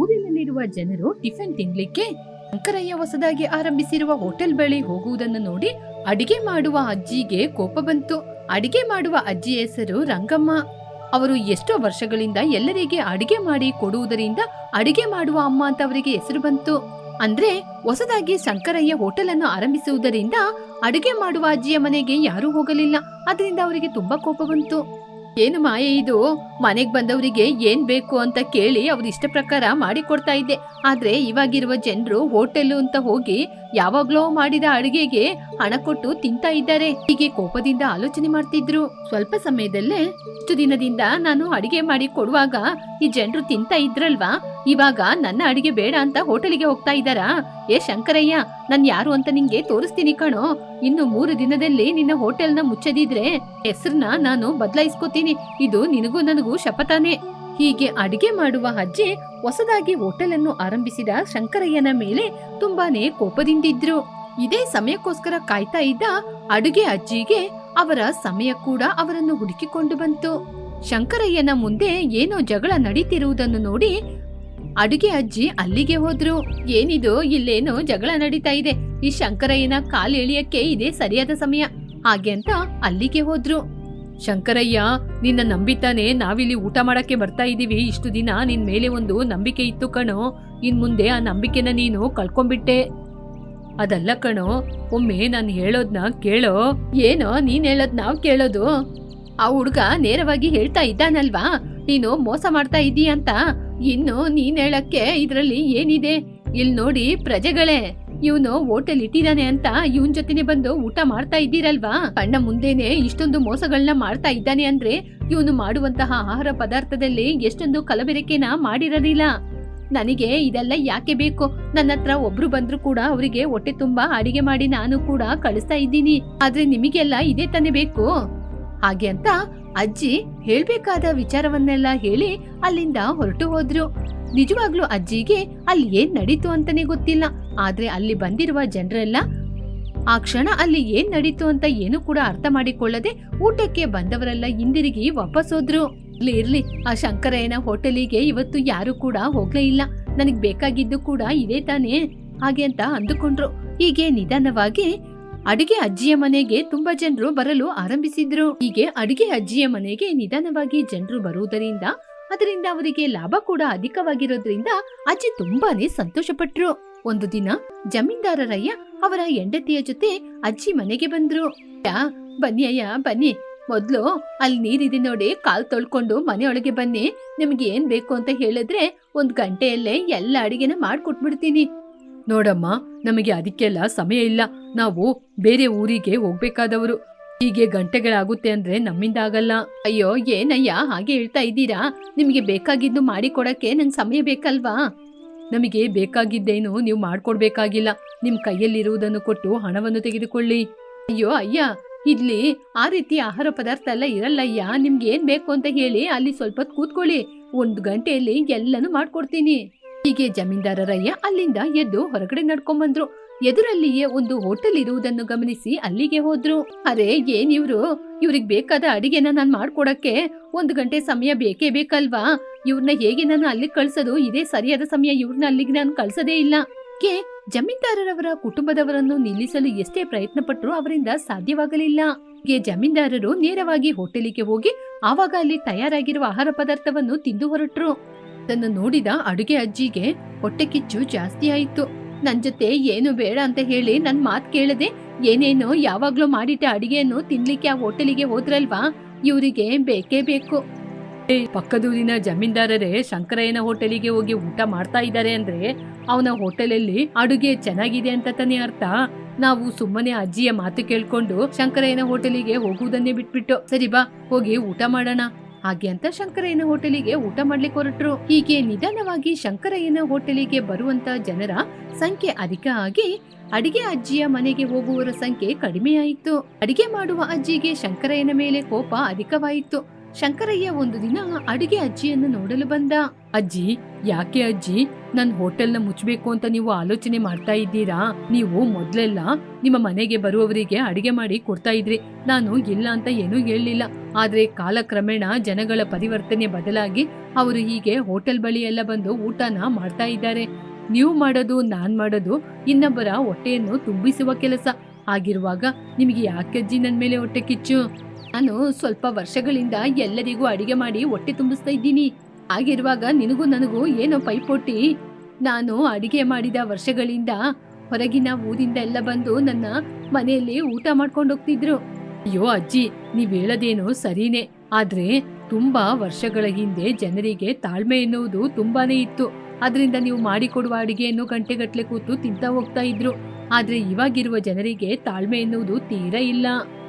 ಊರಿನಲ್ಲಿರುವ ಜನರು ಟಿಫಿನ್ ತಿನ್ಲಿಕ್ಕೆ ಶಂಕರಯ್ಯ ಹೊಸದಾಗಿ ಆರಂಭಿಸಿರುವ ಹೋಟೆಲ್ ಬಳಿ ಹೋಗುವುದನ್ನು ನೋಡಿ ಅಡಿಗೆ ಮಾಡುವ ಅಜ್ಜಿಗೆ ಕೋಪ ಬಂತು. ಅಡಿಗೆ ಮಾಡುವ ಅಜ್ಜಿ ಹೆಸರು ರಂಗಮ್ಮ. ಅವರು ಎಷ್ಟೋ ವರ್ಷಗಳಿಂದ ಎಲ್ಲರಿಗೆ ಅಡಿಗೆ ಮಾಡಿ ಕೊಡುವುದರಿಂದ ಅಡಿಗೆ ಮಾಡುವ ಅಮ್ಮ ಅಂತ ಅವರಿಗೆ ಹೆಸರು ಬಂತು. ಅಂದ್ರೆ ಹೊಸದಾಗಿ ಶಂಕರಯ್ಯ ಹೋಟೆಲ್ ಅನ್ನು ಆರಂಭಿಸುವುದರಿಂದ ಅಡಿಗೆ ಮಾಡುವ ಅಜ್ಜಿಯ ಮನೆಗೆ ಯಾರೂ ಹೋಗಲಿಲ್ಲ. ಅದರಿಂದ ಅವರಿಗೆ ತುಂಬಾ ಕೋಪ ಬಂತು. ಏನು ಮಾಯೆ ಇದು? ಮನೆಗೆ ಬಂದವರಿಗೆ ಏನ್ ಬೇಕು ಅಂತ ಕೇಳಿ ಅವ್ರ ಇಷ್ಟ ಪ್ರಕಾರ ಮಾಡಿ ಕೊಡ್ತಾ ಇದ್ದೆ. ಆದ್ರೆ ಇವಾಗಿರುವ ಜನರು ಹೋಟೆಲ್ ಅಂತ ಹೋಗಿ ಯಾವಾಗ್ಲೋ ಮಾಡಿದ ಅಡಿಗೆಗೆ ಹಣ ಕೊಟ್ಟು ತಿಂತಾ ಇದ್ದಾರೆ. ಹೀಗೆ ಕೋಪದಿಂದ ಆಲೋಚನೆ ಮಾಡ್ತಿದ್ರು. ಸ್ವಲ್ಪ ಸಮಯದಲ್ಲೇ ಇಷ್ಟು ದಿನದಿಂದ ನಾನು ಅಡಿಗೆ ಮಾಡಿ ಕೊಡುವಾಗ ಈ ಜನರು ತಿಂತಾ ಇದ್ರಲ್ವಾ? ಇವಾಗ ನನ್ನ ಅಡಿಗೆ ಬೇಡ ಅಂತ ಹೋಟೆಲಿಗೆ ಹೋಗ್ತಾ ಇದ್ದಾರಾ? ಏ ಶಂಕರಯ್ಯ, ನನ್ ಯಾರು ಅಂತ ನಿಂಗೆ ತೋರಿಸ್ತೀನಿ ಕಣೋ. ಇನ್ನು ಮೂರು ದಿನದಲ್ಲಿ ನಿನ್ನ ಹೋಟೆಲ್ನ ಮುಚ್ಚದಿದ್ರೆ ಹೆಸರನ್ನ ನಾನು ಬದಲಾಯಿಸ್ಕೋತೀನಿ. ಇದು ನಿನಗೂ ನನಗೂ ಶಪಥನೇ. ಹೀಗೆ ಅಡಿಗೆ ಮಾಡುವ ಅಜ್ಜಿ ಹೊಸದಾಗಿ ಹೋಟೆಲ್ ಅನ್ನು ಆರಂಭಿಸಿದ ಶಂಕರಯ್ಯನ ಮೇಲೆ ತುಂಬಾನೇ ಕೋಪದಿಂದಿದ್ರು. ಇದೇ ಸಮಯಕ್ಕೋಸ್ಕರ ಕಾಯ್ತಾ ಇದ್ದ ಅಡುಗೆ ಅಜ್ಜಿಗೆ ಅವರ ಸಮಯ ಕೂಡ ಅವರನ್ನು ಹುಡುಕಿಕೊಂಡು ಬಂತು. ಶಂಕರಯ್ಯನ ಮುಂದೆ ಏನೋ ಜಗಳ ನಡೀತಿರುವುದನ್ನು ನೋಡಿ ಅಡುಗೆ ಅಜ್ಜಿ ಅಲ್ಲಿಗೆ ಹೋದ್ರು. ಏನಿದು, ಇಲ್ಲೇನೋ ಜಗಳ ನಡೀತಾ ಇದೆ. ಈ ಶಂಕರಯ್ಯನ ಕಾಲು ಎಳಿಯಕ್ಕೆ ಇದೇ ಸರಿಯಾದ ಸಮಯ. ಹಾಗೆ ಅಂತ ಅಲ್ಲಿಗೆ ಹೋದ್ರು. ಶಂಕರಯ್ಯ, ನಿನ್ನ ನಂಬಿತಾನೆ ನಾವಿಲ್ಲಿ ಊಟ ಮಾಡಕ್ಕೆ ಬರ್ತಾ ಇದೀವಿ. ಇಷ್ಟು ದಿನ ನಿನ್ ಮೇಲೆ ಒಂದು ನಂಬಿಕೆ ಇತ್ತು ಕಣೋ. ಇನ್ ಮುಂದೆ ಆ ನಂಬಿಕೆನ ನೀನು ಕಳ್ಕೊಂಡ್ಬಿಟ್ಟೆ. ಅದಲ್ಲ ಕಣೋ, ಒಮ್ಮೆ ನಾನು ಹೇಳೋದ್ನ ಕೇಳೋ. ಏನೋ ನೀನ್ ಹೇಳೋದ್ ಕೇಳೋದು. ಆ ಹುಡ್ಗ ನೇರವಾಗಿ ಹೇಳ್ತಾ ಇದ್ದಾನಲ್ವಾ? ನೀನು ಮೋಸ ಮಾಡ್ತಾ ಇದೀಯ ಅಂತ. ಇನ್ನು ನೀನ್ ಹೇಳಕ್ಕೆ ಇದ್ರಲ್ಲಿ ಏನಿದೆ? ಇಲ್ಲಿ ನೋಡಿ ಪ್ರಜೆಗಳೇ. ಇವನು ಹೋಟೆಲ್ ಇಟ್ಟಿದಾನೆ ಅಂತ ಇವನ್ ಜೊತೆನೆ ಬಂದು ಊಟ ಮಾಡ್ತಾ ಇದ್ದೀರಲ್ವಾ? ಕಣ್ಣ ಮುಂದೆನೆ ಇಷ್ಟೊಂದು ಮೋಸಗಳನ್ನ ಮಾಡ್ತಾ ಇದ್ದಾನೆ ಅಂದ್ರೆ ಇವನು ಮಾಡುವಂತಹ ಆಹಾರ ಪದಾರ್ಥದಲ್ಲಿ ಎಷ್ಟೊಂದು ಕಲಬೆರಕೆನ ಮಾಡಿರಲಿಲ್ಲ. ನನಗೆ ಇದೆಲ್ಲ ಯಾಕೆ ಬೇಕು? ನನ್ನ ಹತ್ರ ಒಬ್ರು ಬಂದ್ರು ಕೂಡ ಅವರಿಗೆ ಹೊಟ್ಟೆ ತುಂಬಾ ಅಡಿಗೆ ಮಾಡಿ ನಾನು ಕೂಡ ಕಳಿಸ್ತಾ ಇದ್ದೀನಿ. ಆದ್ರೆ ನಿಮಗೆಲ್ಲ ಇದೇ ತಾನೇ ಬೇಕು? ಹಾಗೆ ಅಂತ ಅಜ್ಜಿ ಹೇಳ್ಬೇಕಾದ ವಿಚಾರವನ್ನೆಲ್ಲ ಹೇಳಿ ಅಲ್ಲಿಂದ ಹೊರಟು ಹೋದ್ರು. ನಿಜವಾಗ್ಲೂ ಅಜ್ಜಿಗೆ ಅಲ್ಲಿ ಏನ್ ನಡೀತು ಅಂತಾನೆ ಗೊತ್ತಿಲ್ಲ. ಆದ್ರೆ ಅಲ್ಲಿ ಬಂದಿರುವ ಜನರೆಲ್ಲ, ಆ ಕ್ಷಣ ಅಲ್ಲಿ ಏನ್ ನಡೀತು ಅಂತ ಏನು ಕೂಡ ಅರ್ಥ ಮಾಡಿಕೊಳ್ಳದೆ ಊಟಕ್ಕೆ ಬಂದವರೆಲ್ಲ ಹಿಂದಿರುಗಿ ವಾಪಸ್ ಹೋದ್ರು. ಇರ್ಲಿ ಇರ್ಲಿ, ಆ ಶಂಕರಯ್ಯನ ಹೋಟೆಲಿಗೆ ಇವತ್ತು ಯಾರು ಕೂಡ ಹೋಗ್ಲೇ ಇಲ್ಲ. ನನಗ್ ಬೇಕಾಗಿದ್ದು ಕೂಡ ಇದೇ ತಾನೇ ಹಾಗೆ ಅಂತ ಅಂದುಕೊಂಡ್ರು. ಹೀಗೆ ನಿಧಾನವಾಗಿ ಅಡುಗೆ ಅಜ್ಜಿಯ ಮನೆಗೆ ತುಂಬಾ ಜನರು ಬರಲು ಆರಂಭಿಸಿದ್ರು. ಹೀಗೆ ಅಡುಗೆ ಅಜ್ಜಿಯ ಮನೆಗೆ ನಿಧಾನವಾಗಿ ಜನರು ಬರುವುದರಿಂದ, ಅದರಿಂದ ಅವರಿಗೆ ಲಾಭ ಕೂಡ ಅಧಿಕವಾಗಿರೋದ್ರಿಂದ ಅಜ್ಜಿ ತುಂಬಾನೇ ಸಂತೋಷಪಟ್ರು. ಒಂದು ದಿನ ಜಮೀನ್ದಾರರಯ್ಯ ಅವರ ಹೆಂಡತಿಯ ಜೊತೆ ಅಜ್ಜಿ ಮನೆಗೆ ಬಂದ್ರು. ಬನ್ನಿ ಅಯ್ಯ, ಬನ್ನಿ. ಮೊದ್ಲು ಅಲ್ಲಿ ನೀರಿದೆ ನೋಡಿ, ಕಾಲ್ ತೊಳ್ಕೊಂಡು ಮನೆಯೊಳಗೆ ಬನ್ನಿ. ನಿಮ್ಗೆ ಏನ್ ಬೇಕು ಅಂತ ಹೇಳಿದ್ರೆ ಒಂದ್ ಗಂಟೆಯಲ್ಲೇ ಎಲ್ಲ ಅಡಿಗೆನ ಮಾಡ್ಕೊಟ್ಬಿಡ್ತೀನಿ. ನೋಡಮ್ಮ, ನಮಗೆ ಅದಕ್ಕೆಲ್ಲ ಸಮಯ ಇಲ್ಲ. ನಾವು ಬೇರೆ ಊರಿಗೆ ಹೋಗ್ಬೇಕಾದವರು. ಹೀಗೆ ಗಂಟೆಗಳಾಗುತ್ತೆ ಅಂದ್ರೆ ನಮ್ಮಿಂದ ಆಗಲ್ಲ. ಅಯ್ಯೋ, ಏನಯ್ಯ, ಹಾಗೆ ಹೇಳ್ತಾ ಇದ್ದೀರಾ? ನಿಮಗೆ ಬೇಕಾಗಿದ್ದು ಮಾಡಿಕೊಡಕ್ಕೆ ನಂಗೆ ಸಮಯ ಬೇಕಲ್ವಾ? ನಮಗೆ ಬೇಕಾಗಿದ್ದೇನು ನೀವು ಮಾಡ್ಕೊಡ್ಬೇಕಾಗಿಲ್ಲ. ನಿಮ್ ಕೈಯಲ್ಲಿರುವುದನ್ನು ಕೊಟ್ಟು ಹಣವನ್ನು ತೆಗೆದುಕೊಳ್ಳಿ. ಅಯ್ಯೋ ಅಯ್ಯ ಇಲ್ಲಿ ಆ ರೀತಿ ಆಹಾರ ಪದಾರ್ಥ ಎಲ್ಲ ಇರಲ್ಲಯ್ಯ. ನಿಮ್ಗೆ ಏನ್ ಬೇಕು ಅಂತ ಹೇಳಿ ಅಲ್ಲಿ ಸ್ವಲ್ಪ ಕೂತ್ಕೊಳ್ಳಿ. ಒಂದು ಗಂಟೆಯಲ್ಲಿ ಎಲ್ಲನೂ ಮಾಡ್ಕೊಡ್ತೀನಿ. ಹೀಗೆ ಜಮೀನ್ದಾರರಯ್ಯ ಅಲ್ಲಿಂದ ಎದ್ದು ಹೊರಗಡೆ ನಡ್ಕೊಂಬಂದ್ರು. ಎದುರಲ್ಲಿಯೇ ಒಂದು ಹೋಟೆಲ್ ಇರುವುದನ್ನು ಗಮನಿಸಿ ಅಲ್ಲಿಗೆ ಹೋದ್ರು. ಅರೆ, ಏನ್ ಇವ್ರು? ಇವ್ರಿಗೆ ಬೇಕಾದ ಅಡಿಗೆನ ನಾನ್ ಮಾಡ್ಕೊಡಕ್ಕೆ ಒಂದು ಗಂಟೆ ಸಮಯ ಬೇಕೇ ಬೇಕಲ್ವಾ? ಇವ್ರನ್ನ ಹೇಗೆ ನಾನು ಅಲ್ಲಿಗೆ ಕಳ್ಸೋದು? ಇದೇ ಸರಿಯಾದ ಸಮಯ ಇವ್ರನ್ನ ಅಲ್ಲಿಗೆ ನಾನು ಕಳ್ಸದೇ ಇಲ್ಲ. ಕೆ, ಜಮೀನ್ದಾರರವರ ಕುಟುಂಬದವರನ್ನು ನಿಲ್ಲಿಸಲು ಎಷ್ಟೇ ಪ್ರಯತ್ನ ಪಟ್ಟರೂ ಅವರಿಂದ ಸಾಧ್ಯವಾಗಲಿಲ್ಲ. ಗೆ ಜಮೀನ್ದಾರರು ನೇರವಾಗಿ ಹೋಟೆಲಿಗೆ ಹೋಗಿ ಆವಾಗ ಅಲ್ಲಿ ತಯಾರಾಗಿರುವ ಆಹಾರ ಪದಾರ್ಥವನ್ನು ತಿಂದು ಹೊರಟ್ರು. ಅದನ್ನು ನೋಡಿದ ಅಡುಗೆ ಅಜ್ಜಿಗೆ ಹೊಟ್ಟೆ ಕಿಚ್ಚು ಜಾಸ್ತಿ ಆಯಿತು. ನನ್ ಜೊತೆ ಏನು ಬೇಡ ಅಂತ ಹೇಳಿ ನನ್ ಮಾತ್ ಕೇಳದೆ ಏನೇನೋ ಯಾವಾಗ್ಲೂ ಮಾಡಿಟ್ಟ ಅಡಿಗೆಯನ್ನು ತಿನ್ಲಿಕ್ಕೆ ಆ ಹೋಟೆಲಿಗೆ ಹೋದ್ರಲ್ವಾ? ಇವರಿಗೆ ಬೇಕೇ ಬೇಕು. ಪಕ್ಕದೂರಿನ ಜಮೀನ್ದಾರರೇ ಶಂಕರಯ್ಯನ ಹೋಟೆಲಿಗೆ ಹೋಗಿ ಊಟ ಮಾಡ್ತಾ ಇದ್ದಾರೆ ಅಂದ್ರೆ ಅವನ ಹೋಟೆಲಲ್ಲಿ ಅಡುಗೆ ಚೆನ್ನಾಗಿದೆ ಅಂತ ತಾನೇ ಅರ್ಥ. ನಾವು ಸುಮ್ಮನೆ ಅಜ್ಜಿಯ ಮಾತು ಕೇಳ್ಕೊಂಡು ಶಂಕರಯ್ಯನ ಹೋಟೆಲಿಗೆ ಹೋಗುವುದನ್ನೇ ಬಿಟ್ಬಿಟ್ಟು. ಸರಿ ಬಾ, ಹೋಗಿ ಊಟ ಮಾಡೋಣ. ಹಾಗೆ ಅಂತ ಶಂಕರಯ್ಯನ ಹೋಟೆಲಿಗೆ ಊಟ ಮಾಡ್ಲಿಕ್ಕೆ ಹೊರಟ್ರು. ಹೀಗೆ ನಿಧಾನವಾಗಿ ಶಂಕರಯ್ಯನ ಹೋಟೆಲಿಗೆ ಬರುವಂತ ಜನರ ಸಂಖ್ಯೆ ಅಧಿಕ ಆಗಿ ಅಡಿಗೆ ಅಜ್ಜಿಯ ಮನೆಗೆ ಹೋಗುವವರ ಸಂಖ್ಯೆ ಕಡಿಮೆಯಾಯಿತು. ಅಡಿಗೆ ಮಾಡುವ ಅಜ್ಜಿಗೆ ಶಂಕರಯ್ಯನ ಮೇಲೆ ಕೋಪ ಅಧಿಕವಾಯಿತು. ಶಂಕರಯ್ಯ ಒಂದು ದಿನ ಅಡಿಗೆ ಅಜ್ಜಿಯನ್ನು ನೋಡಲು ಬಂದ. ಅಜ್ಜಿ, ಯಾಕೆ ಅಜ್ಜಿ? ನನ್ ಹೋಟೆಲ್ನ ಮುಚ್ಚಬೇಕು ಅಂತ ನೀವು ಆಲೋಚನೆ ಮಾಡ್ತಾ ಇದ್ದೀರಾ? ನೀವು ಮೊದ್ಲೆಲ್ಲ ನಿಮ್ಮ ಮನೆಗೆ ಬರುವವರಿಗೆ ಅಡಿಗೆ ಮಾಡಿ ಕೊಡ್ತಾ ಇದ್ರಿ. ನಾನು ಇಲ್ಲ ಅಂತ ಏನೂ ಹೇಳಲಿಲ್ಲ. ಆದ್ರೆ ಕಾಲಕ್ರಮೇಣ ಜನಗಳ ಪರಿವರ್ತನೆ ಬದಲಾಗಿ ಅವರು ಹೀಗೆ ಹೋಟೆಲ್ ಬಳಿ ಎಲ್ಲ ಬಂದು ಊಟನ ಮಾಡ್ತಾ ಇದ್ದಾರೆ. ನೀವು ಮಾಡೋದು, ನಾನ್ ಮಾಡೋದು ಇನ್ನೊಬ್ಬರ ಹೊಟ್ಟೆಯನ್ನು ತುಂಬಿಸುವ ಕೆಲಸ. ಆಗಿರುವಾಗ ನಿಮಗೆ ಅಜ್ಜಿ ನನ್ನ ಮೇಲೆ ಹೊಟ್ಟೆ ಕಿಚ್ಚು? ನಾನು ಸ್ವಲ್ಪ ವರ್ಷಗಳಿಂದ ಎಲ್ಲರಿಗೂ ಅಡಿಗೆ ಮಾಡಿ ಹೊಟ್ಟೆ ತುಂಬಿಸ್ತಾ ಇದ್ದೀನಿ. ಆಗಿರುವಾಗ ನಿನಗೂ ನನಗೂ ಏನೋ ಪೈಪೋಟಿ. ನಾನು ಅಡಿಗೆ ಮಾಡಿದ ವರ್ಷಗಳಿಂದ ಹೊರಗಿನ ಊರಿಂದ ಎಲ್ಲ ಬಂದು ನನ್ನ ಮನೆಯಲ್ಲಿ ಊಟ ಮಾಡ್ಕೊಂಡು ಹೋಗ್ತಿದ್ರು. ಅಯ್ಯೋ ಅಜ್ಜಿ, ನೀವ್ ಹೇಳೋದೇನು ಸರಿನೇ. ಆದ್ರೆ ತುಂಬಾ ವರ್ಷಗಳ ಹಿಂದೆ ಜನರಿಗೆ ತಾಳ್ಮೆ ಎನ್ನುವುದು ತುಂಬಾನೇ ಇತ್ತು. ಅದರಿಂದ ನೀವು ಮಾಡಿಕೊಡುವ ಅಡಿಗೆಯನ್ನು ಗಂಟೆಗಟ್ಟಲೆ ಕೂತು ತಿಂತಾ ಹೋಗ್ತಾ ಇದ್ರು. ಆದ್ರೆ ಇವಾಗಿರುವ ಜನರಿಗೆ ತಾಳ್ಮೆ ಎನ್ನುವುದು ತೀರ ಇಲ್ಲ.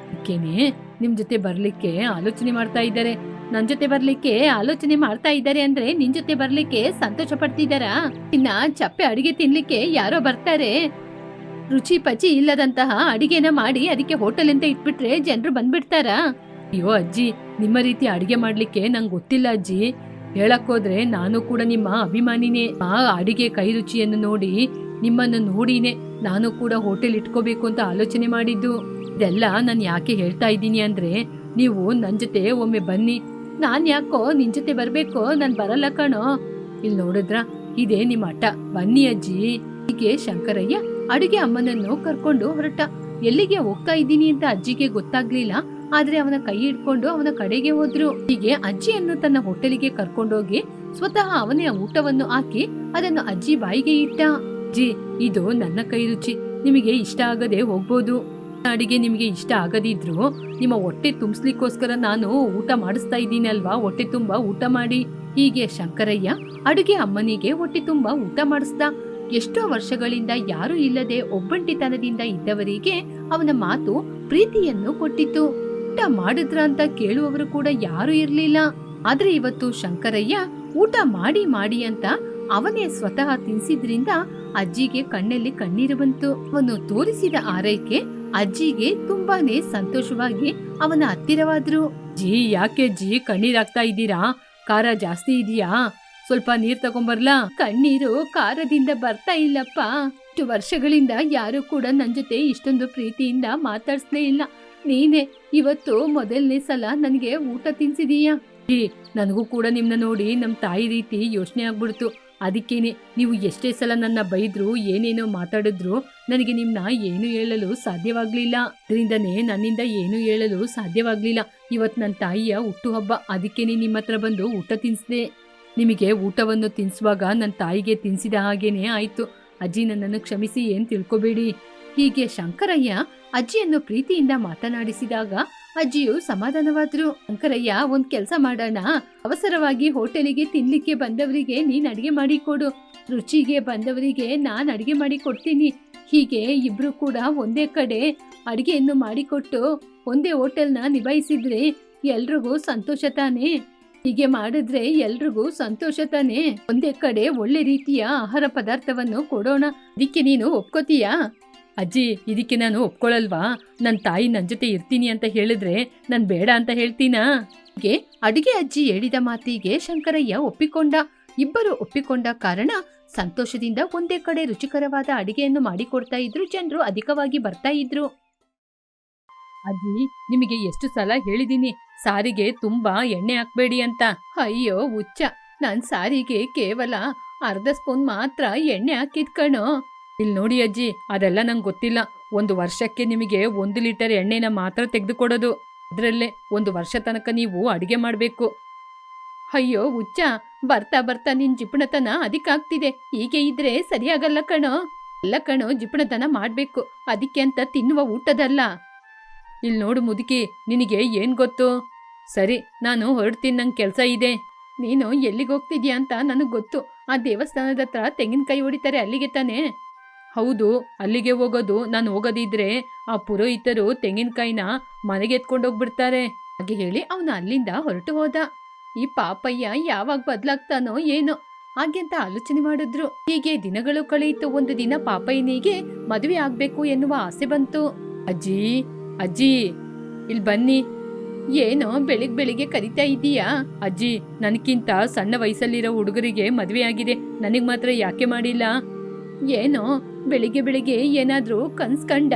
ಅದಕ್ಕೇನೆ ನಿಮ್ ಜೊತೆ ಬರ್ಲಿಕ್ಕೆ ಆಲೋಚನೆ ಮಾಡ್ತಾ ಇದ್ದಾರೆ. ನನ್ ಜೊತೆ ಬರ್ಲಿಕ್ಕೆ ಆಲೋಚನೆ ಮಾಡ್ತಾ ಇದ್ದಾರೆ ಅಂದ್ರೆ ನಿನ್ ಜೊತೆ ಬರ್ಲಿಕ್ಕೆ ಸಂತೋಷ ಪಡ್ತಿದ್ದಾರಾ ಇನ್ನ ಚಪ್ಪೆ ಅಡಿಗೆ ತಿನ್ಲಿಕ್ಕೆ ಯಾರೋ ಬರ್ತಾರೆ. ರುಚಿ ಪಚಿ ಇಲ್ಲದಂತಹ ಅಡಿಗೆನ ಮಾಡಿ ಅದಕ್ಕೆ ಹೋಟೆಲ್ ಅಂತ ಇಟ್ಬಿಟ್ರೆ ಜನರು ಬಂದ್ಬಿಡ್ತಾರಾ. ಅಯ್ಯೋ ಅಜ್ಜಿ, ನಿಮ್ಮ ರೀತಿ ಅಡಿಗೆ ಮಾಡ್ಲಿಕ್ಕೆ ನಂಗೆ ಗೊತ್ತಿಲ್ಲ ಅಜ್ಜಿ. ಹೇಳಕ್ಕೋದ್ರೆ ನಾನು ಕೂಡ ನಿಮ್ಮ ಅಭಿಮಾನಿನೇ. ಆ ಅಡಿಗೆ ಕೈ ರುಚಿಯನ್ನು ನೋಡಿ ನಿಮ್ಮನ್ನು ನೋಡಿನೇ ನಾನು ಕೂಡ ಹೋಟೆಲ್ ಇಟ್ಕೋಬೇಕು ಅಂತ ಆಲೋಚನೆ ಮಾಡಿದ್ದು. ಇದೆಲ್ಲ ನಾನು ಯಾಕೆ ಹೇಳ್ತಾ ಇದ್ದೀನಿ ಅಂದ್ರೆ ನೀವು ನನ್ ಜೊತೆ ಒಮ್ಮೆ ಬನ್ನಿ. ನಾನ್ ಯಾಕೋ ನಿನ್ ಜೊತೆ ಬರ್ಬೇಕು ನಾನ್ ಬರಲ್ಲ ಕಣೋ. ಇಲ್ಲಿ ನೋಡಿದ್ರ, ಇದೇ ನಿಮ್ಮ ಅಟ್ಟ ಬನ್ನಿ ಅಜ್ಜಿ. ಹೀಗೆ ಶಂಕರಯ್ಯ ಅಡುಗೆ ಅಮ್ಮನನ್ನು ಕರ್ಕೊಂಡು ಹೊರಟ. ಎಲ್ಲಿಗೆ ಹೋಗ್ತಾ ಇದ್ದೀನಿ ಅಂತ ಅಜ್ಜಿಗೆ ಗೊತ್ತಾಗ್ಲಿಲ್ಲ. ಆದ್ರೆ ಅವನ ಕೈ ಹಿಡ್ಕೊಂಡು ಅವನ ಕಡೆಗೆ ಹೋದ್ರು. ಹೀಗೆ ಅಜ್ಜಿಯನ್ನು ತನ್ನ ಹೋಟೆಲಿಗೆ ಕರ್ಕೊಂಡೋಗಿ ಸ್ವತಃ ಅವನೇ ಊಟವನ್ನು ಹಾಕಿ ಅದನ್ನು ಅಜ್ಜಿ ಬಾಯಿಗೆ ಇಟ್ಟ. ಅಜ್ಜಿ, ಇದು ನನ್ನ ಕೈ ರುಚಿ. ನಿಮಗೆ ಇಷ್ಟ ಆಗದೆ ಹೋಗ್ಬೋದು. ಅಡಿಗೆ ನಿಮಗೆ ಇಷ್ಟ ಆಗದಿದ್ರು ನಿಮ್ಮ ಹೊಟ್ಟೆ ತುಂಬಿಸ್ಲಿಕ್ಕೋಸ್ಕರ ನಾನು ಊಟ ಮಾಡಿಸ್ತಾ ಇದ್ದೀನಿ ಅಲ್ವಾ? ಹೊಟ್ಟೆ ತುಂಬಾ ಊಟ ಮಾಡಿ. ಹೀಗೆ ಶಂಕರಯ್ಯ ಅಡುಗೆ ಅಮ್ಮನಿಗೆ ಹೊಟ್ಟೆ ತುಂಬಾ ಊಟ ಮಾಡಿಸ್ದ. ಎಷ್ಟೋ ವರ್ಷಗಳಿಂದ ಯಾರು ಇಲ್ಲದೆ ಒಬ್ಬಂಟಿತನದಿಂದ ಇದ್ದವರಿಗೆ ಅವನ ಮಾತು ಪ್ರೀತಿಯನ್ನು ಕೊಟ್ಟಿತ್ತು. ಊಟ ಮಾಡಿದ್ರ ಅಂತ ಕೇಳುವವರು ಕೂಡ ಯಾರು ಇರಲಿಲ್ಲ. ಆದ್ರೆ ಇವತ್ತು ಶಂಕರಯ್ಯ ಊಟ ಮಾಡಿ ಮಾಡಿ ಅಂತ ಅವನೇ ಸ್ವತಃ ತಿನ್ಸಿದ್ರಿಂದ ಅಜ್ಜಿಗೆ ಕಣ್ಣಲ್ಲಿ ಕಣ್ಣೀರು ಬಂತು. ಅವನು ತೋರಿಸಿದ ಆರೈಕೆ ಅಜ್ಜಿಗೆ ತುಂಬಾನೇ ಸಂತೋಷವಾಗಿ ಅವನ ಹತ್ತಿರವಾದ್ರು. ಜಿ ಯಾಕೆ ಜಿ ಕಣ್ಣೀರಾಗ್ತಾ ಇದ್ದೀರಾ? ಖಾರ ಜಾಸ್ತಿ ಇದೆಯಾ? ಸ್ವಲ್ಪ ನೀರ್ ತಗೊಂಬರ್ಲಾ? ಕಣ್ಣೀರು ಖಾರದಿಂದ ಬರ್ತಾ ಇಲ್ಲಪ್ಪ. ಇಷ್ಟು ವರ್ಷಗಳಿಂದ ಯಾರು ಕೂಡ ನನ್ ಜೊತೆ ಇಷ್ಟೊಂದು ಪ್ರೀತಿಯಿಂದ ಮಾತಾಡ್ಸ್ಲೇ ಇಲ್ಲ. ನೀನೆ ಇವತ್ತು ಮೊದಲನೇ ಸಲ ನನಗೆ ಊಟ ತಿನ್ಸಿದೀಯಾ? ನನಗೂ ಕೂಡ ನಿಮ್ನ ನೋಡಿ ನಮ್ ತಾಯಿ ರೀತಿ ಯೋಚನೆ ಆಗ್ಬಿಡ್ತು. ಅದಕ್ಕೇನೆ ನೀವು ಎಷ್ಟೇ ಸಲ ನನ್ನ ಬೈದ್ರು, ಏನೇನೋ ಮಾತಾಡಿದ್ರು ನನಗೆ ನಿಮ್ಮನ್ನ ಏನು ಹೇಳಲು ಸಾಧ್ಯವಾಗಲಿಲ್ಲ. ಅದರಿಂದನೇ ನನ್ನಿಂದ ಏನು ಹೇಳಲು ಸಾಧ್ಯವಾಗಲಿಲ್ಲ. ಇವತ್ತು ನನ್ನ ತಾಯಿಯ ಹುಟ್ಟುಹಬ್ಬ ಅದಕ್ಕೇನೆ ನಿಮ್ಮ ಹತ್ರ ಬಂದು ಊಟ ತಿನ್ಸ್ದೆ. ನಿಮಗೆ ಊಟವನ್ನು ತಿನ್ಸುವಾಗ ನನ್ನ ತಾಯಿಗೆ ತಿನ್ಸಿದ ಹಾಗೇನೇ ಆಯಿತು. ಅಜ್ಜಿ ನನ್ನನ್ನು ಕ್ಷಮಿಸಿ, ಏನು ತಿಳ್ಕೊಬೇಡಿ. ಹೀಗೆ ಶಂಕರಯ್ಯ ಅಜ್ಜಿಯನ್ನು ಪ್ರೀತಿಯಿಂದ ಮಾತನಾಡಿಸಿದಾಗ ಅಜ್ಜಿಯು ಸಮಾಧಾನವಾದ್ರು ಶಂಕರಯ್ಯ ಒಂದ್ ಕೆಲ್ಸ ಮಾಡೋಣ. ಅವಸರವಾಗಿ ಹೋಟೆಲಿಗೆ ತಿನ್ಲಿಕ್ಕೆ ಬಂದವರಿಗೆ ನೀನ್ ಅಡಿಗೆ ಮಾಡಿಕೊಡು ರುಚಿಗೆ ಬಂದವರಿಗೆ ನಾನ್ ಅಡಿಗೆ ಮಾಡಿ ಕೊಡ್ತೀನಿ. ಹೀಗೆ ಇಬ್ರು ಕೂಡ ಒಂದೇ ಕಡೆ ಅಡಿಗೆಯನ್ನು ಮಾಡಿಕೊಟ್ಟು ಒಂದೇ ಹೋಟೆಲ್ನ ನಿಭಾಯಿಸಿದ್ರೆ. ಎಲ್ರಿಗೂ ಸಂತೋಷ ತಾನೇ? ಹೀಗೆ ಮಾಡಿದ್ರೆ ಎಲ್ರಿಗೂ ಸಂತೋಷ ತಾನೇ? ಒಂದೇ ಕಡೆ ಒಳ್ಳೆ ರೀತಿಯ ಆಹಾರ ಪದಾರ್ಥವನ್ನು ಕೊಡೋಣ. ಇದಕ್ಕೆ ನೀನು ಒಪ್ಕೋತೀಯಾ? ಅಜ್ಜಿ ಇದಕ್ಕೆ ನಾನು ಒಪ್ಕೊಳ್ಳಲ್ವಾ ನನ್ನ ತಾಯಿ ನನ್ನ ಜೊತೆ ಇರ್ತೀನಿ ಅಂತ ಹೇಳಿದ್ರೆ ನಾನು ಬೇಡ ಅಂತ ಹೇಳ್ತೀನಾ? ಹೀಗೆ ಅಡಿಗೆ ಅಜ್ಜಿ ಹೇಳಿದ ಮಾತಿಗೆ ಶಂಕರಯ್ಯ ಒಪ್ಪಿಕೊಂಡ. ಇಬ್ಬರು ಒಪ್ಪಿಕೊಂಡ ಕಾರಣ ಸಂತೋಷದಿಂದ ಒಂದೇ ಕಡೆ ರುಚಿಕರವಾದ ಅಡಿಗೆಯನ್ನು ಮಾಡಿಕೊಡ್ತಾ ಇದ್ರು ಜನರು ಅಧಿಕವಾಗಿ ಬರ್ತಾ ಇದ್ರು. ಅಜ್ಜಿ ನಿಮಗೆ ಎಷ್ಟು ಸಲ ಹೇಳಿದೀನಿ ಸಾರಿಗೆ ತುಂಬಾ ಎಣ್ಣೆ ಹಾಕ್ಬೇಡಿ ಅಂತ. ಅಯ್ಯೋ ಹುಚ್ಚ. ನಾನ್ ಸಾರಿಗೆ ಕೇವಲ ಅರ್ಧ ಸ್ಪೂನ್ ಮಾತ್ರ ಎಣ್ಣೆ ಹಾಕಿದ್ ಕಣೋ. ಇಲ್ಲಿ ನೋಡಿ ಅಜ್ಜಿ, ಅದೆಲ್ಲ ನಂಗೆ ಗೊತ್ತಿಲ್ಲ. ಒಂದು ವರ್ಷಕ್ಕೆ ನಿಮಗೆ ಒಂದು ಲೀಟರ್ ಎಣ್ಣೆನ ಮಾತ್ರ ತೆಗೆದುಕೊಡೋದು. ಅದರಲ್ಲೇ ಒಂದು ವರ್ಷ ತನಕ ನೀವು ಅಡುಗೆ ಮಾಡಬೇಕು. ಅಯ್ಯೋ, ಹುಚ್ಚ. ಬರ್ತಾ ಬರ್ತಾ ನಿನ್ ಜಿಪುಣತನ ಅದಕ್ಕಾಗ್ತಿದೆ ಹೀಗೆ ಇದ್ರೆ ಸರಿಯಾಗಲ್ಲ ಕಣೋ. ಎಲ್ಲ ಕಣೋ, ಜಿಪುಣತನ ಮಾಡಬೇಕು. ಅದಕ್ಕೆ ಅಂತ ತಿನ್ನುವ ಊಟದಲ್ಲ. ಇಲ್ಲಿ ನೋಡು ಮುದುಕಿ, ನಿನಗೆ ಏನು ಗೊತ್ತು? ಸರಿ, ನಾನು ಹೊರಡ್ತೀನಿ ನಂಗೆ ಕೆಲಸ ಇದೆ. ನೀನು ಎಲ್ಲಿಗೆ ಹೋಗ್ತಿದ್ಯಾ ಅಂತ ನನಗೆ ಗೊತ್ತು. ಆ ದೇವಸ್ಥಾನದ ಹತ್ರ ತೆಂಗಿನಕಾಯಿ ಹೊಡಿತಾರೆ ಅಲ್ಲಿಗೆ ತಾನೇ. ಹೌದು, ಅಲ್ಲಿಗೆ ಹೋಗೋದು ನಾನು ಹೋಗೋದಿದ್ರೆ ಆ ಪುರೋಹಿತರು ತೆಂಗಿನಕಾಯಿನ ಮನೆಗೆ ಎತ್ಕೊಂಡು ಹೋಗ್ಬಿಡ್ತಾರೆ. ಹಾಗೆ ಹೇಳಿ ಅವನು ಅಲ್ಲಿಂದ ಹೊರಟು ಹೋದ. ಈ ಪಾಪಯ್ಯ ಯಾವಾಗ ಬದಲಾಗ್ತಾನೋ ಏನೋ ಹಾಗೆ ಅಂತ ಆಲೋಚನೆ ಮಾಡಿದ್ರು. ಹೀಗೆ ದಿನಗಳು ಕಳೆಯಿತು, ಒಂದು ದಿನ ಪಾಪಯ್ಯನಿಗೆ ಮದುವೆ ಆಗ್ಬೇಕು ಎನ್ನುವ ಆಸೆ ಬಂತು. ಅಜ್ಜಿ ಅಜ್ಜಿ ಇಲ್ಲಿ ಬನ್ನಿ. ಏನೋ ಬೆಳಿಗ್ ಬೆಳಿಗ್ಗೆ ಕರಿತಾ ಇದೀಯಾ? ಅಜ್ಜಿ ನನಗಿಂತ ಸಣ್ಣ ವಯಸ್ಸಲ್ಲಿರೋ ಹುಡುಗರಿಗೆ ಮದುವೆ ಆಗಿದೆ. ನನಗ್ ಮಾತ್ರ ಯಾಕೆ ಮಾಡಿಲ್ಲ? ಏನೋ ಬೆಳಿಗ್ಗೆ ಬೆಳಿಗ್ಗೆ ಏನಾದ್ರೂ ಕನ್ಸ್ ಕಂಡ?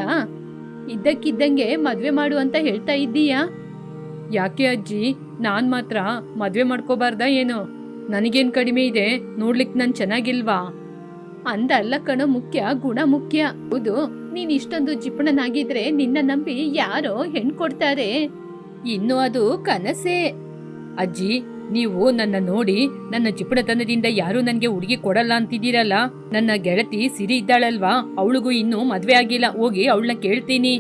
ಇದ್ದಕ್ಕಿದ್ದಂಗೆ ಮದ್ವೆ ಮಾಡು ಅಂತ ಹೇಳ್ತಾ ಇದ್ದೀಯಾ? ಯಾಕೆ ಅಜ್ಜಿ? ನಾನ್ ಮಾತ್ರ ಮದ್ವೆ ಮಾಡ್ಕೋಬಾರ್ದ ಏನು? ನನಗೇನ್ ಕಡಿಮೆ ಇದೆ? ನೋಡ್ಲಿಕ್ ನಾನು ಚೆನ್ನಾಗಿಲ್ವಾ? ಅಂದಲ್ಲ ಕಣೋ ಮುಖ್ಯ, ಗುಣ ಮುಖ್ಯ. ಹೌದು, ನೀನ್ ಇಷ್ಟೊಂದು ಜಿಪುಣನಾಗಿದ್ರೆ ನಿನ್ನ ನಂಬಿ ಯಾರೋ ಹೆಣ್ ಕೊಡ್ತಾರೆ. ಇನ್ನು ಅದು ಕನಸೇ. ಅಜ್ಜಿ ನೀವು ನನ್ನ ನೋಡಿ ನನ್ನ ಚಿಪ್ಪುಡತನದಿಂದ ಯಾರು ನನಗೆ ಹುಡುಗಿ ಕೊಡಲ್ಲ ಅಂತಿದ್ದೀರಲ್ಲ? ನನ್ನ ಗೆಳತಿ ಸಿರಿ ಇದ್ದಾಳಲ್ವಾ? ಅವಳಿಗೂ ಇನ್ನೂ ಮದ್ವೆ ಆಗಿಲ್ಲ. ಹೋಗಿ ಅವಳನ್ನ ಕೇಳ್ತೀನಿ.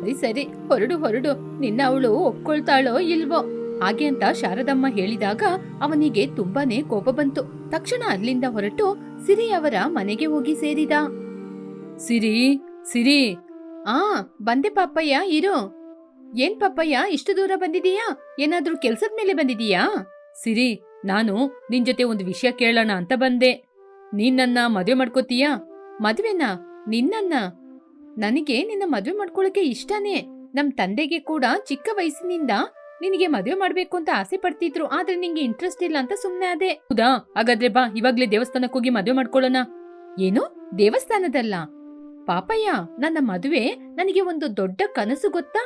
ಸರಿ ಸರಿ. ಹೊರಡು ಹೊರಡು. ನಿನ್ನ ಅವಳು ಒಪ್ಕೊಳ್ತಾಳೋ ಇಲ್ವೋ? ಹಾಗೆ ಅಂತ ಶಾರದಮ್ಮ ಹೇಳಿದಾಗ ಅವನಿಗೆ ತುಂಬಾನೇ ಕೋಪ ಬಂತು. ತಕ್ಷಣ ಅಲ್ಲಿಂದ ಹೊರಟು ಸಿರಿ ಅವರ ಮನೆಗೆ ಹೋಗಿ ಸೇರಿದ. ಸಿರಿ ಸಿರಿ. ಆ, ಬಂದೆ ಪಾಪಯ್ಯ, ಇರು. ಏನ್ ಪಾಪಯ್ಯ, ಇಷ್ಟು ದೂರ ಬಂದಿದೀಯಾ ಏನಾದ್ರೂ ಕೆಲ್ಸದ ಮೇಲೆ ಬಂದಿದೀಯಾ ಸಿರಿ, ನಾನು ನಿನ್ ಜೊತೆ ಒಂದು ವಿಷಯ ಕೇಳೋಣ ಅಂತ ಬಂದೆ. ನೀನ್ ಮದುವೆ ಮಾಡ್ಕೋತೀಯಾ? ಮದ್ವೆನಾ? ನಿನ್ನನ್ನ? ನನಗೆ ನಿನ್ನ ಮದ್ವೆ ಮಾಡ್ಕೊಳಕ್ಕೆ ಇಷ್ಟನೇ. ನಮ್ ತಂದೆಗೆ ಕೂಡ ಚಿಕ್ಕ ವಯಸ್ಸಿನಿಂದ ನಿನಗೆ ಮದುವೆ ಮಾಡ್ಬೇಕು ಅಂತ ಆಸೆ ಪಡ್ತಿದ್ರು, ಆದ್ರೆ ನಿಂಗೆ ಇಂಟ್ರೆಸ್ಟ್ ಇಲ್ಲ ಅಂತ ಸುಮ್ನೆ ಅದೇ ಹೌದಾ? ಹಾಗಾದ್ರೆ ಬಾ, ಇವಾಗ್ಲೇ ದೇವಸ್ಥಾನಕ್ಕೆ ಹೋಗಿ ಮದುವೆ ಮಾಡ್ಕೊಳ್ಳೋಣ. ಏನು? ದೇವಸ್ಥಾನದಲ್ಲ? ಪಾಪಯ್ಯ, ನನ್ನ ಮದುವೆ ನನಗೆ ಒಂದು ದೊಡ್ಡ ಕನಸು ಗೊತ್ತಾ?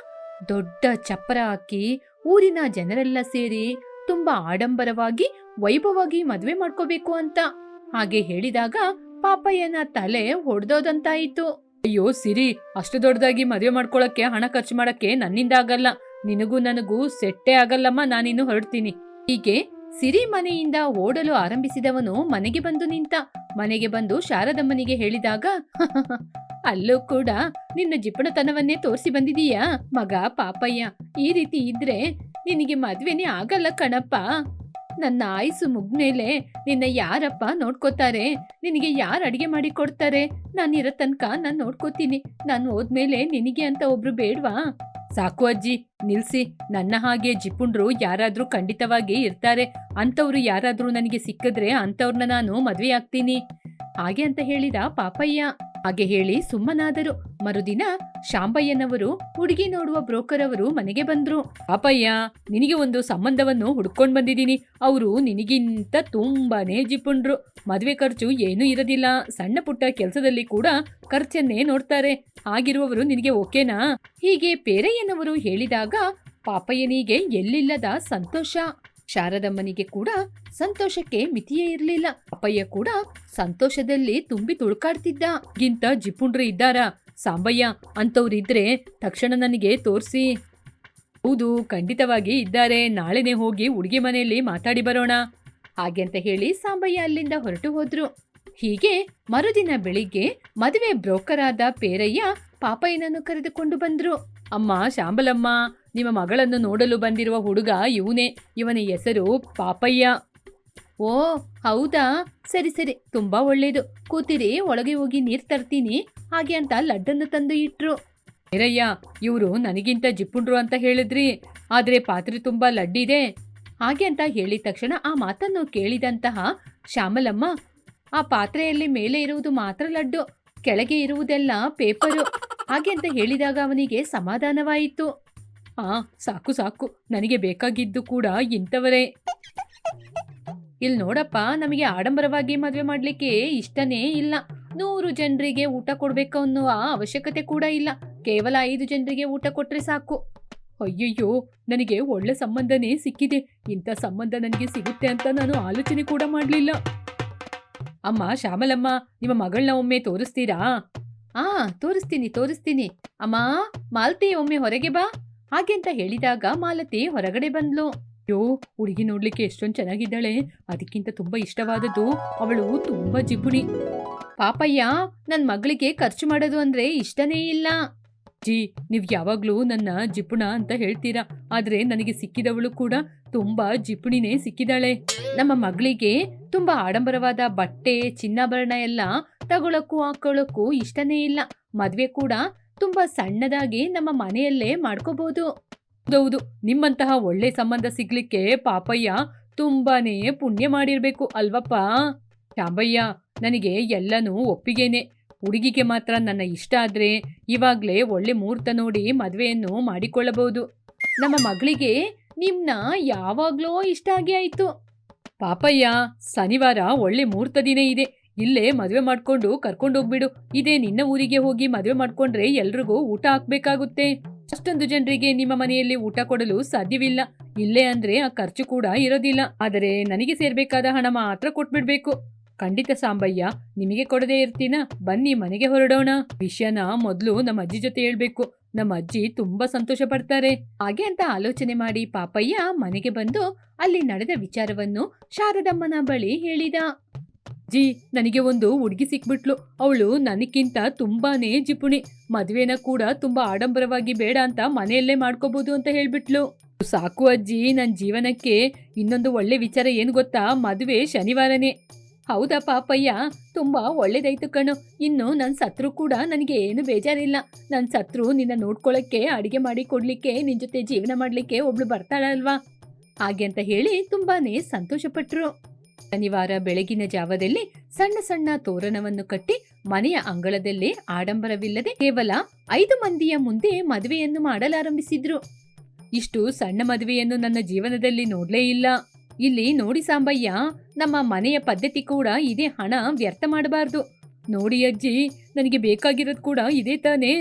ದೊಡ್ಡ ಚಪ್ಪರ ಹಾಕಿ ಊರಿನ ಜನರೆಲ್ಲ ಸೇರಿ ತುಂಬಾ ಆಡಂಬರವಾಗಿ ವೈಭವವಾಗಿ ಮದ್ವೆ ಮಾಡ್ಕೋಬೇಕು ಅಂತ. ಹಾಗೆ ಹೇಳಿದಾಗ ಪಾಪಯ್ಯನ ತಲೆ ಹೊಡೆದೋದಂತಾಯಿತು ಅಯ್ಯೋ ಸಿರಿ, ಅಷ್ಟು ದೊಡ್ಡದಾಗಿ ಮದುವೆ ಮಾಡ್ಕೊಳಕ್ಕೆ, ಹಣ ಖರ್ಚು ಮಾಡಕ್ಕೆ ನನ್ನಿಂದ ಆಗಲ್ಲ. ನಿನಗೂ ನನಗೂ ಸೆಟ್ಟೆ ಆಗಲ್ಲಮ್ಮ, ನಾನಿನ್ನು ಹೊರಡ್ತೀನಿ. ಹೀಗೆ ಸಿರಿ ಮನೆಯಿಂದ ಓಡಲು ಆರಂಭಿಸಿದವನು ಮನೆಗೆ ಬಂದು ನಿಂತ. ಮನೆಗೆ ಬಂದು ಶಾರದಮ್ಮನಿಗೆ ಹೇಳಿದಾಗ, ಅಲ್ಲೂ ಕೂಡ ನಿನ್ನ ಜಿಪ್ಪಣತನವನ್ನೇ ತೋರಿಸಿ ಬಂದಿದೀಯಾ ಮಗ ಪಾಪಯ್ಯ? ಈ ರೀತಿ ಇದ್ರೆ ನಿನಗೆ ಮದ್ವೆನೇ ಆಗಲ್ಲ ಕಣಪ್ಪ. ನನ್ನ ಆಯಸ್ಸು ಮುಗ್ಮೇಲೆ ನಿನ್ನ ಯಾರಪ್ಪ ನೋಡ್ಕೋತಾರೆ? ನಿನಗೆ ಯಾರು ಅಡಿಗೆ ಮಾಡಿ ಕೊಡ್ತಾರೆ? ನಾನಿರೋ ತನಕ ನಾನು ನೋಡ್ಕೋತೀನಿ. ನಾನು ಹೋದ್ಮೇಲೆ ನಿನಗೆ ಅಂತ ಒಬ್ರು ಬೇಡ್ವಾ? ಸಾಕು ಅಜ್ಜಿ, ನಿಲ್ಸಿ. ನನ್ನ ಹಾಗೆ ಜಿಪುಂಡ್ರು ಯಾರಾದ್ರೂ ಖಂಡಿತವಾಗಿ ಇರ್ತಾರೆ. ಅಂಥವ್ರು ಯಾರಾದ್ರೂ ನನಗೆ ಸಿಕ್ಕಿದ್ರೆ ಅಂಥವ್ರನ್ನ ನಾನು ಮದುವೆ ಆಗ್ತೀನಿ. ಹಾಗೆ ಅಂತ ಹೇಳಿದ ಪಾಪಯ್ಯ. ಹಾಗೆ ಹೇಳಿ ಸುಮ್ಮನಾದರು. ಮರುದಿನ ಶಾಂಬಯ್ಯನವರು ಹುಡುಗಿ ನೋಡುವ ಬ್ರೋಕರ್ ಅವರು ಮನೆಗೆ ಬಂದ್ರು. ಪಾಪಯ್ಯ ನಿನಗೆ ಒಂದು ಸಂಬಂಧವನ್ನು ಹುಡ್ಕೊಂಡ್ ಬಂದಿದ್ದೀನಿ. ಅವರು ನಿನಗಿಂತ ತುಂಬಾನೇ ಜಿಪುಂಡ್ರು ಮದುವೆ ಖರ್ಚು ಏನೂ ಇರೋದಿಲ್ಲ. ಸಣ್ಣ ಪುಟ್ಟ ಕೆಲಸದಲ್ಲಿ ಕೂಡ ಖರ್ಚನ್ನೇ ನೋಡ್ತಾರೆ. ಆಗಿರುವವರು ನಿನಗೆ ಓಕೆನಾ? ಹೀಗೆ ಪೇರಯ್ಯನವರು ಹೇಳಿದಾಗ ಪಾಪಯ್ಯನಿಗೆ ಎಲ್ಲಿಲ್ಲದ ಸಂತೋಷ. ಶಾರದಮ್ಮನಿಗೆ ಕೂಡ ಸಂತೋಷಕ್ಕೆ ಮಿತಿಯೇ ಇರಲಿಲ್ಲ. ಅಪ್ಪಯ್ಯ ಕೂಡ ಸಂತೋಷದಲ್ಲಿ ತುಂಬಿ ತುಳುಕಾಡ್ತಿದ್ದ. ಗಿಂತ ಜಿಪುಂಡ್ರಿ ಇದ್ದಾರ? ಸಾಂಬಯ್ಯ ಅಂತವ್ರಿದ್ರೆ ತಕ್ಷಣ ನನಗೆ ತೋರಿಸಿ. ಹೌದು, ಖಂಡಿತವಾಗಿ ಇದ್ದಾರೆ. ನಾಳೆನೇ ಹೋಗಿ ಹುಡುಗಿ ಮನೆಯಲ್ಲಿ ಮಾತಾಡಿ ಬರೋಣ. ಹಾಗೆ ಅಂತ ಹೇಳಿ ಸಾಂಬಯ್ಯ ಅಲ್ಲಿಂದ ಹೊರಟು ಹೋದ್ರು. ಹೀಗೆ ಮರುದಿನ ಬೆಳಿಗ್ಗೆ ಮದುವೆ ಬ್ರೋಕರ್ ಆದ ಪೇರಯ್ಯ ಪಾಪಯ್ಯನನ್ನು ಕರೆದುಕೊಂಡು ಬಂದ್ರು. ಅಮ್ಮ, ಶಾಂಬಲಮ್ಮ ನಿಮ್ಮ ಮಗಳನ್ನು ನೋಡಲು ಬಂದಿರುವ ಹುಡುಗ ಇವನೇ. ಇವನ ಹೆಸರು ಪಾಪಯ್ಯ. ಓ, ಹೌದಾ? ಸರಿ ಸರಿ. ತುಂಬಾ ಒಳ್ಳೇದು. ಕೂತಿರಿ, ಒಳಗೆ ಹೋಗಿ ನೀರು ತರ್ತೀನಿ. ಹಾಗೆ ಅಂತ ಲಡ್ಡನ್ನು ತಂದು ಇಟ್ರು. ಪೇರಯ್ಯ ಇವರು ನನಗಿಂತ ಜಿಪ್ಪುಂಡ್ರು ಅಂತ ಹೇಳಿದ್ರಿ. ಆದರೆ ಪಾತ್ರೆ ತುಂಬಾ ಲಡ್ಡಿದೆ. ಹಾಗೆ ಅಂತ ಹೇಳಿದ ತಕ್ಷಣ ಆ ಮಾತನ್ನು ಕೇಳಿದಂತಹ ಶ್ಯಾಮಲಮ್ಮ, ಆ ಪಾತ್ರೆಯಲ್ಲಿ ಮೇಲೆ ಇರುವುದು ಮಾತ್ರ ಲಡ್ಡು, ಕೆಳಗೆ ಇರುವುದೆಲ್ಲ ಪೇಪರು. ಹಾಗೆ ಅಂತ ಹೇಳಿದಾಗ ಅವನಿಗೆ ಸಮಾಧಾನವಾಯಿತು. ಆ, ಸಾಕು ಸಾಕು. ನನಗೆ ಬೇಕಾಗಿದ್ದು ಕೂಡ ಇಂಥವರೇ. ಇಲ್ಲಿ ನೋಡಪ್ಪ, ನಮಗೆ ಆಡಂಬರವಾಗಿ ಮದುವೆ ಮಾಡ್ಲಿಕ್ಕೆ ಇಷ್ಟನೇ ಇಲ್ಲ. ನೂರು ಜನರಿಗೆ ಊಟ ಕೊಡ್ಬೇಕು ಅನ್ನುವ ಅವಶ್ಯಕತೆ ಕೂಡ ಇಲ್ಲ. ಕೇವಲ ಐದು ಜನರಿಗೆ ಊಟ ಕೊಟ್ರೆ ಸಾಕು. ಅಯ್ಯಯ್ಯೋ, ನನಗೆ ಒಳ್ಳೆ ಸಂಬಂಧನೇ ಸಿಕ್ಕಿದೆ. ಇಂಥ ಸಂಬಂಧ ನನಗೆ ಸಿಗುತ್ತೆ ಅಂತ ನಾನು ಆಲೋಚನೆ ಕೂಡ ಮಾಡಲಿಲ್ಲ. ಅಮ್ಮ, ಶ್ಯಾಮಲಮ್ಮ, ನಿಮ್ಮ ಮಗಳನ್ನ ಒಮ್ಮೆ ತೋರಿಸ್ತೀರಾ? ಆ, ತೋರಿಸ್ತೀನಿ ತೋರಿಸ್ತೀನಿ. ಅಮ್ಮ, ಮಾಲ್ತಿ, ಒಮ್ಮೆ ಹೊರಗೆ ಬಾ. ಹಾಗೆ ಅಂತ ಹೇಳಿದಾಗ ಮಾಲತಿ ಹೊರಗಡೆ ಬಂದ್ಲು. ಅಯ್ಯೋ, ಹುಡುಗಿ ನೋಡ್ಲಿಕ್ಕೆ ಎಷ್ಟೊಂದು ಚೆನ್ನಾಗಿದ್ದಾಳೆ. ಅದಕ್ಕಿಂತ ತುಂಬಾ ಇಷ್ಟವಾದದ್ದು ಅವಳು ತುಂಬಾ ಜಿಪುಣಿ ಪಾಪಯ್ಯ ನನ್ನ ಮಗಳಿಗೆ ಖರ್ಚು ಮಾಡೋದು ಅಂದ್ರೆ ಇಷ್ಟನೇ ಇಲ್ಲ. ಜಿ, ನೀವ್ ಯಾವಾಗ್ಲೂ ನನ್ನ ಜಿಪುಣ ಅಂತ ಹೇಳ್ತೀರಾ? ಆದ್ರೆ ನನಗೆ ಸಿಕ್ಕಿದವಳು ಕೂಡ ತುಂಬಾ ಜಿಪುಣಿನೇ ಸಿಕ್ಕಿದಾಳೆ. ನಮ್ಮ ಮಗಳಿಗೆ ತುಂಬಾ ಆಡಂಬರವಾದ ಬಟ್ಟೆ, ಚಿನ್ನಾಭರಣ ಎಲ್ಲ ತಗೊಳಕ್ಕೂ ಹಾಕೊಳ್ಳೋಕ್ಕೂ ಇಷ್ಟನೇ ಇಲ್ಲ. ಮದ್ವೆ ಕೂಡ ತುಂಬಾ ಸಣ್ಣದಾಗಿ ನಮ್ಮ ಮನೆಯಲ್ಲೇ ಮಾಡ್ಕೋಬಹುದು ಹೌದೌದು. ನಿಮ್ಮಂತಹ ಒಳ್ಳೆ ಸಂಬಂಧ ಸಿಗ್ಲಿಕ್ಕೆ ಪಾಪಯ್ಯ ತುಂಬಾನೇ ಪುಣ್ಯ ಮಾಡಿರ್ಬೇಕು, ಅಲ್ವಪ್ಪ? ಶಾಂಬಯ್ಯ, ನನಗೆ ಎಲ್ಲನೂ ಒಪ್ಪಿಗೆನೆ. ಹುಡುಗಿಗೆ ಮಾತ್ರ ನನ್ನ ಇಷ್ಟ ಆದ್ರೆ ಇವಾಗ್ಲೇ ಒಳ್ಳೆ ಮುಹೂರ್ತ ನೋಡಿ ಮದುವೆಯನ್ನು ಮಾಡಿಕೊಳ್ಳಬಹುದು. ನಮ್ಮ ಮಗಳಿಗೆ ನಿಮ್ನ ಯಾವಾಗ್ಲೋ ಇಷ್ಟ ಆಗಿ ಆಯ್ತು. ಪಾಪಯ್ಯ, ಶನಿವಾರ ಒಳ್ಳೆ ಮುಹೂರ್ತ ದಿನ ಇದೆ. ಇಲ್ಲೇ ಮದುವೆ ಮಾಡ್ಕೊಂಡು ಕರ್ಕೊಂಡು ಹೋಗ್ಬಿಡು. ಇದೇ ನಿನ್ನ ಊರಿಗೆ ಹೋಗಿ ಮದುವೆ ಮಾಡ್ಕೊಂಡ್ರೆ ಎಲ್ರಿಗೂ ಊಟ ಹಾಕ್ಬೇಕಾಗುತ್ತೆ. ಅಷ್ಟೊಂದು ಜನರಿಗೆ ನಿಮ್ಮ ಮನೆಯಲ್ಲಿ ಊಟ ಕೊಡಲು ಸಾಧ್ಯವಿಲ್ಲ. ಇಲ್ಲೇ ಅಂದ್ರೆ ಆ ಖರ್ಚು ಕೂಡ ಇರೋದಿಲ್ಲ. ಆದರೆ ನನಗೆ ಸೇರ್ಬೇಕಾದ ಹಣ ಮಾತ್ರ ಕೊಟ್ಬಿಡ್ಬೇಕು. ಖಂಡಿತ ಸಾಂಬಯ್ಯ, ನಿಮಗೆ ಕೊಡದೇ ಇರ್ತೀನ? ಬನ್ನಿ ಮನೆಗೆ ಹೊರಡೋಣ. ವಿಷಯನ ಮೊದಲು ನಮ್ಮ ಅಜ್ಜಿ ಜೊತೆ ಹೇಳ್ಬೇಕು. ನಮ್ಮ ಅಜ್ಜಿ ತುಂಬಾ ಸಂತೋಷ ಪಡ್ತಾರೆ. ಹಾಗೆ ಅಂತ ಆಲೋಚನೆ ಮಾಡಿ ಪಾಪಯ್ಯ ಮನೆಗೆ ಬಂದು ಅಲ್ಲಿ ನಡೆದ ವಿಚಾರವನ್ನು ಶಾರದಮ್ಮನ ಬಳಿ ಹೇಳಿದ. ಜಿ ನನಗೆ ಒಂದು ಹುಡುಗಿ ಸಿಕ್ಬಿಟ್ಲು. ಅವಳು ನನಗಿಂತ ತುಂಬಾನೇ ಜಿಪುಣಿ. ಮದುವೆನ ಕೂಡ ತುಂಬಾ ಆಡಂಬರವಾಗಿ ಬೇಡ ಅಂತ ಮನೆಯಲ್ಲೇ ಮಾಡ್ಕೋಬಹುದು ಅಂತ ಹೇಳ್ಬಿಟ್ಲು. ಸಾಕು ಅಜ್ಜಿ ನನ್ನ ಜೀವನಕ್ಕೆ ಇನ್ನೊಂದು ಒಳ್ಳೆ ವಿಚಾರ ಏನು ಗೊತ್ತಾ? ಮದುವೆ ಶನಿವಾರನೇ. ಹೌದಾ ಪಾಪಯ್ಯ? ತುಂಬಾ ಒಳ್ಳೇದಾಯ್ತು ಕಣು. ಇನ್ನು ನನ್ನ ಸತ್ರು ಕೂಡ ನನಗೆ ಏನು ಬೇಜಾರಿಲ್ಲ. ನನ್ನ ಸತ್ರು ನಿನ್ನ ನೋಡ್ಕೊಳಕ್ಕೆ, ಅಡಿಗೆ ಮಾಡಿ ಕೊಡ್ಲಿಕ್ಕೆ, ನಿನ್ ಜೊತೆ ಜೀವನ ಮಾಡ್ಲಿಕ್ಕೆ ಒಬ್ಳು ಬರ್ತಾಳಲ್ವಾ? ಹಾಗೆ ಅಂತ ಹೇಳಿ ತುಂಬಾನೇ ಸಂತೋಷಪಟ್ರು. ಶನಿವಾರ ಬೆಳಗಿನ ಜಾವದಲ್ಲಿ ಸಣ್ಣ ಸಣ್ಣ ತೋರಣವನ್ನು ಕಟ್ಟಿ ಮನೆಯ ಅಂಗಳದಲ್ಲೇ ಆಡಂಬರವಿಲ್ಲದೆ ಕೇವಲ ಐದು ಮಂದಿಯ ಮುಂದೆ ಮದುವೆಯನ್ನು ಮಾಡಲಾರಂಭಿಸಿದ್ರು. ಇಷ್ಟು ಸಣ್ಣ ಮದುವೆಯನ್ನು ನನ್ನ ಜೀವನದಲ್ಲಿ ನೋಡ್ಲೇ ಇಲ್ಲ. ಇಲ್ಲಿ ನೋಡಿ ಸಾಂಬಯ್ಯ, ನಮ್ಮ ಮನೆಯ ಪದ್ಧತಿ ಕೂಡ ಇದೇ ಹಣ ವ್ಯರ್ಥ ಮಾಡಬಾರ್ದು. ನೋಡಿ ಅಜ್ಜಿ, ನನಗೆ ಬೇಕಾಗಿರೋದು ಕೂಡ ಇದೇ ತಾನೇ.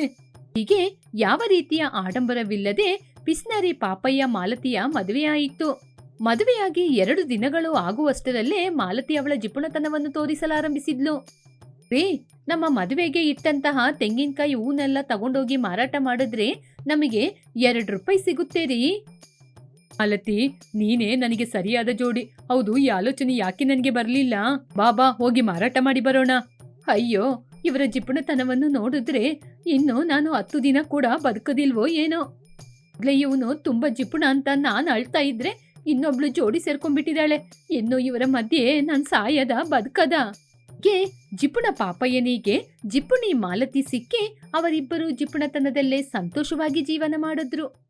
ಹೀಗೆ ಯಾವ ರೀತಿಯ ಆಡಂಬರವಿಲ್ಲದೆ ಪಿಸ್ನರಿ ಪಾಪಯ್ಯ ಮಾಲತಿಯ ಮದುವೆಯಾಯಿತು. ಮದುವೆಯಾಗಿ ಎರಡು ದಿನಗಳು ಆಗುವಷ್ಟರಲ್ಲೇ ಮಾಲತಿ ಅವಳ ಜಿಪುಣತನವನ್ನು ತೋರಿಸಲಾರಂಭಿಸಿದ್ಲು. ರೇ ನಮ್ಮ ಮದುವೆಗೆ ಇಟ್ಟಂತಹ ತೆಂಗಿನಕಾಯಿ ಹೂನೆಲ್ಲ ತಗೊಂಡೋಗಿ ಮಾರಾಟ ಮಾಡಿದ್ರೆ ನಮಗೆ ಎರಡು ರೂಪಾಯಿ ಸಿಗುತ್ತೆ ರೀ. ಮಾಲತಿ, ನೀನೇ ನನಗೆ ಸರಿಯಾದ ಜೋಡಿ. ಹೌದು, ಈ ಆಲೋಚನೆ ಯಾಕೆ ನನಗೆ ಬರಲಿಲ್ಲ? ಬಾಬಾ ಹೋಗಿ ಮಾರಾಟ ಮಾಡಿ ಬರೋಣ. ಅಯ್ಯೋ, ಇವರ ಜಿಪುಣತನವನ್ನು ನೋಡಿದ್ರೆ ಇನ್ನು ನಾನು ಹತ್ತು ದಿನ ಕೂಡ ಬದುಕದಿಲ್ವೋ ಏನೋ? ಇವನು ತುಂಬಾ ಜಿಪುಣ ಅಂತ ನಾನು ಅಳ್ತಾ ಇದ್ರೆ ಇನ್ನೊಬ್ಳು ಜೋಡಿ ಸೇರ್ಕೊಂಡ್ಬಿಟ್ಟಿದ್ದಾಳೆ. ಇನ್ನು ಇವರ ಮಧ್ಯೆ ನಾನು ಸಾಯದ ಬದುಕದ. ಗೆ ಜಿಪುಣ ಪಾಪಯ್ಯನಿಗೆ ಜಿಪುಣಿ ಮಾಲತಿ ಸಿಕ್ಕಿ ಅವರಿಬ್ಬರು ಜಿಪುಣತನದಲ್ಲೇ ಸಂತೋಷವಾಗಿ ಜೀವನ ಮಾಡಿದ್ರು.